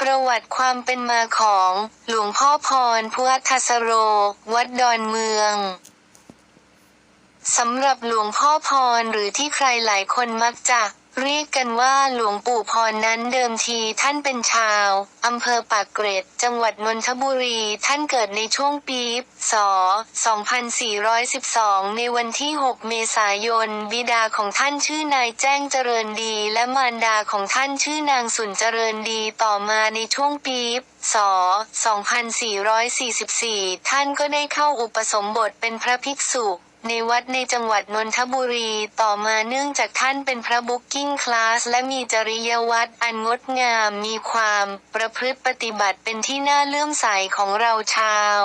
ประวัติความเป็นมาของหลวงพ่อพรพุทธสโร วัดดอนเมืองสำหรับหลวงพ่อพรหรือที่ใครหลายคนมักจะ เรียกกันว่าหลวงปู่พรนั้นเดิมทีท่านเป็นชาวอำเภอปากเกร็ด จังหวัดนนทบุรี ท่านเกิดในช่วงปีศ2412 ในวันที่ 6 เมษายน บิดาของท่านชื่อนายแจ้งเจริญดี และมารดาของท่านชื่อนางสุนเจริญดีต่อมาในช่วงปีศ2444 ท่านก็ได้เข้าอุปสมบทเป็นพระภิกษุ ในวัดในจังหวัดนนทบุรี ต่อมาเนื่องจากท่านเป็นพระบุ๊กกิ้งคลาสและมีจริยวัตรอันงดงาม มีความประพฤติปฏิบัติเป็นที่น่าเลื่อมใสของเราชาว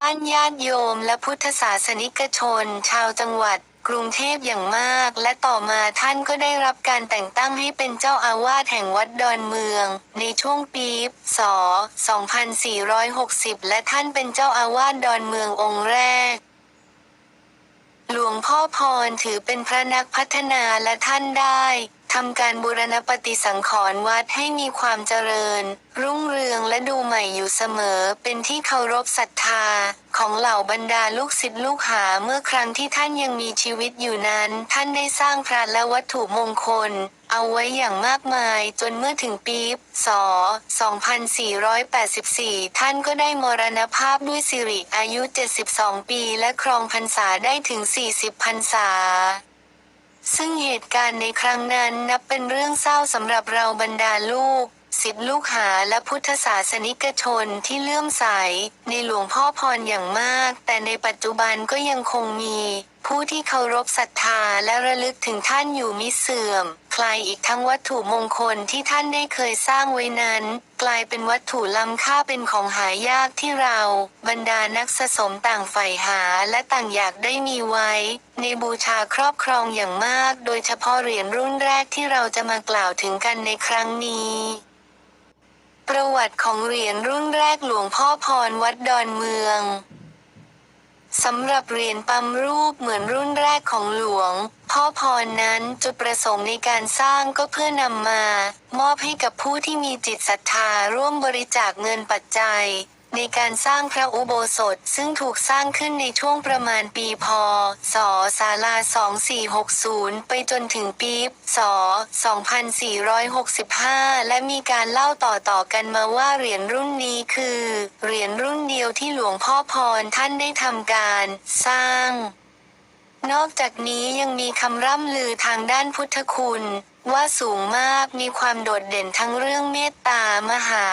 บ้านญาติโยมและพุทธศาสนิกชน ชาวจังหวัดกรุงเทพอย่างมาก และต่อมาท่านก็ได้รับการแต่งตั้งให้เป็นเจ้าอาวาสแห่งวัดดอนเมือง ในช่วงปีศ2460 และท่านเป็นเจ้าอาวาสดอนเมืององค์แรก หลวงพ่อพรถือเป็นพระนักพัฒนาและท่านได้ ทำการบูรณปฏิสังขรณ์วัดให้มีความเจริญ รุ่งเรืองและดูใหม่อยู่เสมอ เป็นที่เคารพศรัทธา ของเหล่าบรรดาลูกศิษย์ลูกหาเมื่อครั้งที่ท่านยังมีชีวิตอยู่นั้น ท่านได้สร้างพระและวัตถุมงคล เอาไว้อย่างมากมายจนเมื่อถึงปีศ2484 ท่านก็ได้มรณภาพด้วยสิริอายุ 72 ปี และครองพรรษาได้ถึง 40 พรรษา ซึ่งเหตุการณ์ในครั้งนั้นนับเป็นเรื่องเศร้าสำหรับเราบรรดาลูกศิษย์ลูกหาและพุทธศาสนิกชนที่เลื่อมใส ในหลวงพ่อพรอย่างมาก แต่ในปัจจุบันก็ยังคงมี ผู้ที่เคารพศรัทธาและระลึกถึงท่านอยู่มิเสื่อม คลายอีกทั้งวัตถุมงคลที่ท่านได้เคยสร้างไว้นั้น กลายเป็นวัตถุล้ำค่าเป็นของหายากที่เรา บรรดานักสะสมต่างใฝ่หาและต่างอยากได้มีไว้ ในบูชาครอบครองอย่างมาก โดยเฉพาะเหรียญรุ่นแรกที่เราจะมากล่าวถึงกันในครั้งนี้ประวัติของเหรียญรุ่นแรกหลวงพ่อพรวัดดอนเมือง สำหรับเหรียญปั๊มรูปเหมือนรุ่นแรกของหลวง พ่อพรนั้นจุดประสงค์ในการสร้างก็เพื่อนำมา มอบให้กับผู้ที่มีจิตศรัทธาร่วมบริจาคเงินปัจจัย ในการสร้างพระอุโบสถซึ่งถูกสร้างขึ้นในช่วงประมาณปีพศศาลา 2460 ไปจนถึงปีศ2465 และมีการเล่าต่อๆกันมาว่าเหรียญรุ่นนี้คือ เหรียญรุ่นเดียวที่หลวงพ่อพรท่านได้ทำการสร้าง นอกจากนี้ยังมีคำร่ำลือทางด้านพุทธคุณ ว่าสูงมากมีความโดดเด่นทั้งเรื่องเมตตามหา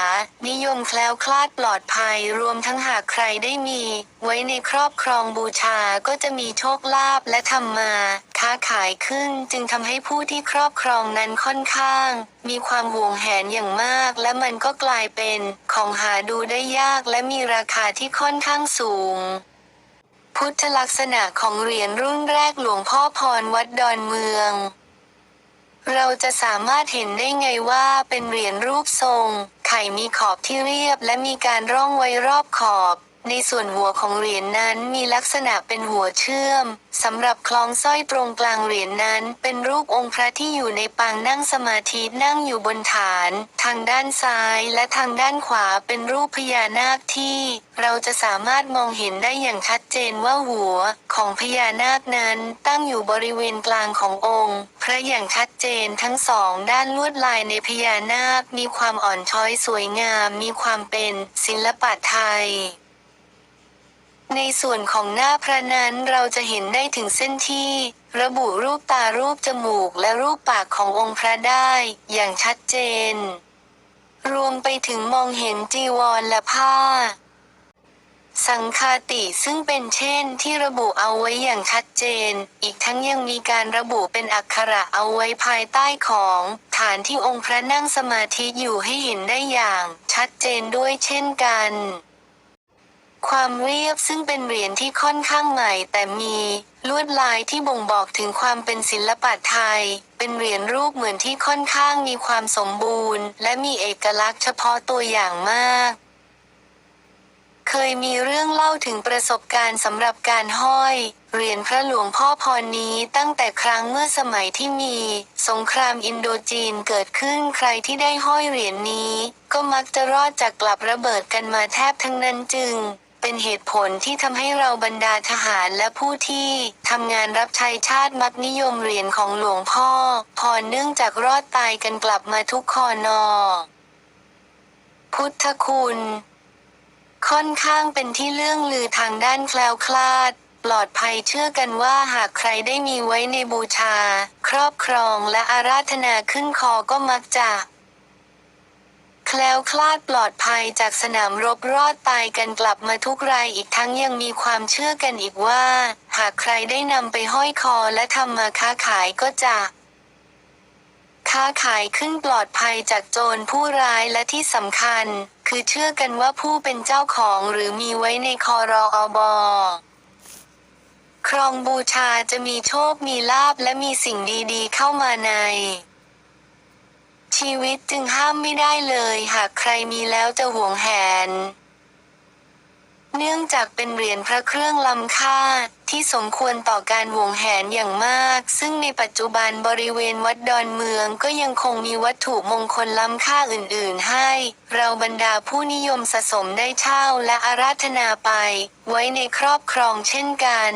นิยมแคล้วคลาดปลอดภัยรวมทั้งหากใครได้มี ไว้ในครอบครองบูชาก็จะมีโชคลาภและทำมา ค้าขายขึ้นจึงทำให้ผู้ที่ครอบครองนั้นค่อนข้าง มีความห่วงแหนอย่างมาก และมันก็กลายเป็นของหาดูได้ยากและมีราคาที่ค่อนข้างสูงพุทธลักษณะของเหรียญรุ่นแรกหลวงพ่อพรวัดดอนเมือง เราจะสามารถเห็นได้ไงว่าเป็นเหรียญรูปทรง ไข่มีขอบที่เรียบและมีการร่องไว้รอบขอบ ในส่วนหัวของเหรียญนั้นมีลักษณะเป็นหัวเชื่อมสำหรับคล้องสร้อยตรงกลางเหรียญนั้น เป็นรูปองค์พระที่อยู่ในปางนั่งสมาธินั่งอยู่บนฐาน ทางด้านซ้ายและทางด้านขวาเป็นรูปพญานาคที่ เราจะสามารถมองเห็นได้อย่างชัดเจนว่าหัวของพญานาคนั้นตั้งอยู่บริเวณกลางขององค์พระอย่างชัดเจนทั้งสองด้านลวดลายในพญานาคมีความอ่อนช้อยสวยงามมีความเป็นศิลปะไทย ในส่วนของหน้าพระนั้นเราจะเห็นได้ถึงเส้นที่ ระบุรูปตารูปจมูกและรูปปากขององค์พระได้ อย่างชัดเจน รวมไปถึงมองเห็นจีวรและผ้า สังคาติซึ่งเป็นเช่นที่ระบุเอาไว้อย่างชัดเจน อีกทั้งยังมีการระบุเป็นอักขระเอาไว้ภายใต้ของ ฐานที่องค์พระนั่งสมาธิอยู่ให้เห็นได้อย่าง ชัดเจนด้วยเช่นกัน ความเรียบซึ่งเป็นเหรียญที่ค่อนข้างใหม่ แต่มีลวดลายที่บ่งบอกถึงความเป็นศิลปะไทย เป็นเหรียญรูปเหมือนที่ค่อนข้างมีความสมบูรณ์ และมีเอกลักษณ์เฉพาะตัวอย่างมาก เคยมีเรื่องเล่าถึงประสบการณ์สำหรับการห้อย เหรียญพระหลวงพ่อพรนี้ตั้งแต่ครั้งเมื่อสมัยที่มี สงครามอินโดจีนเกิดขึ้นใครที่ได้ห้อยเหรียญนี้ ก็มักจะรอดจากกลับระเบิดกันมาแทบทั้งนั้นจึง เป็นเหตุผลที่ทำให้เราบรรดาทหารและผู้ที่ทำงานรับใช้ชาติมักนิยมเหรียญของหลวงพ่อพรเนื่องจากรอดตายกันกลับมาทุกคอนอ พุทธคุณ ค่อนข้างเป็นที่เรื่องลือทางด้านแคล้วคลาด ปลอดภัยเชื่อกันว่าหากใครได้มีไว้ในบูชา ครอบครองและอาราธนาขึ้นคอก็มักจะ แคล้วคลาดปลอดภัยจากสนามรบรอดตายกันกลับมาทุกรายอีกทั้งยังมีความเชื่อกันอีกว่า หากใครได้นำไปห้อยคอและทำมาค้าขายก็จะค้าขายขึ้นปลอดภัยจากโจรผู้ร้ายและที่สำคัญ คือเชื่อกันว่าผู้เป็นเจ้าของหรือมีไว้ในคอรออบอครองบูชาจะมีโชคมีลาบและมีสิ่งดีๆเข้ามาใน ชีวิตจึงห้ามไม่ได้เลย หากใครมีแล้วจะหวงแหน เนื่องจากเป็นเหรียญพระเครื่องล้ำค่าที่สมควรต่อการหวงแหนอย่างมาก ซึ่งในปัจจุบันบริเวณวัดดอนเมืองก็ยังคงมีวัตถุมงคลล้ำค่าอื่นๆให้ เราบรรดาผู้นิยมสะสมได้เช่าและอาราธนาไป ไว้ในครอบครองเช่นกัน